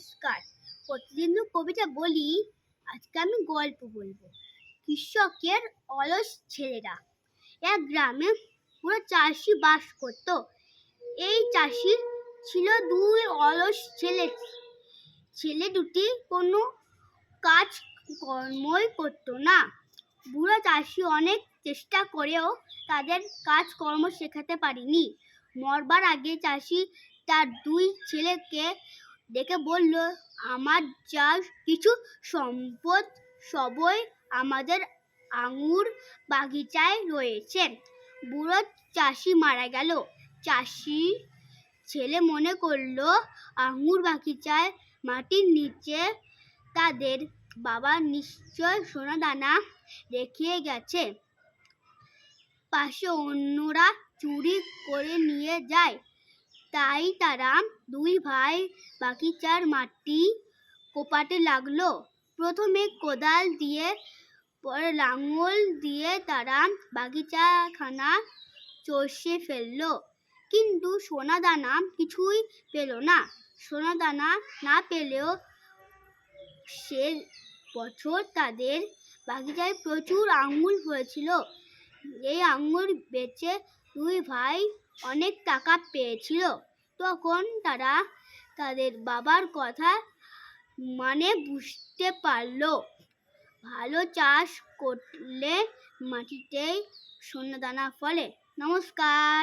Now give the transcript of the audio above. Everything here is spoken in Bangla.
নমস্কার। প্রতিদিন কবিতা বলি, আজকে আমি গল্প বলব। কৃষকের অলস ছেলেরা। এক গ্রামে পুরো চাষি বাস করত। এই চাষির ছিল দুই অলস ছেলে। ছেলে দুটি কোনো কাজ কর্মই করতো না। বুড়ো চাষি অনেক চেষ্টা করেও তাদের কাজকর্ম শেখাতে পারিনি। মরবার আগে চাষি তার দুই ছেলেকে ডেকে বলল, আমার যা কিছু সম্পদ সবই আমাদের আঙুর বাগিচায় রয়েছে। বুড়ো চাষি মারা গেল। চাষি ছেলে মনে করল, আঙুর বাগিচায় মাটির নিচে তাদের বাবা নিশ্চয় সোনা দানা রেখে গেছে। পাশে অন্যরা চুরি করে নিয়ে যায়। তাই তারা দুই ভাই বাগিচার মাটি কোপাতে লাগল। প্রথমে কোদাল দিয়ে, পরে লাঙল দিয়ে তারা বাগিচাখানা চষে ফেলল। কিন্তু সোনা দানা কিছুই পেল না। সোনা দানা না পেলেও সে বছর তাদের বাগিচায় প্রচুর আঙুর হয়েছিল। এই আঙুর বেচে দুই ভাই অনেক টাকা পেয়েছিল। তখন তারা তাদের বাবার কথা মানে বুঝতে পারল। ভালো চাষ করলে মাটিতেই সোনাদানা ফলে। নমস্কার।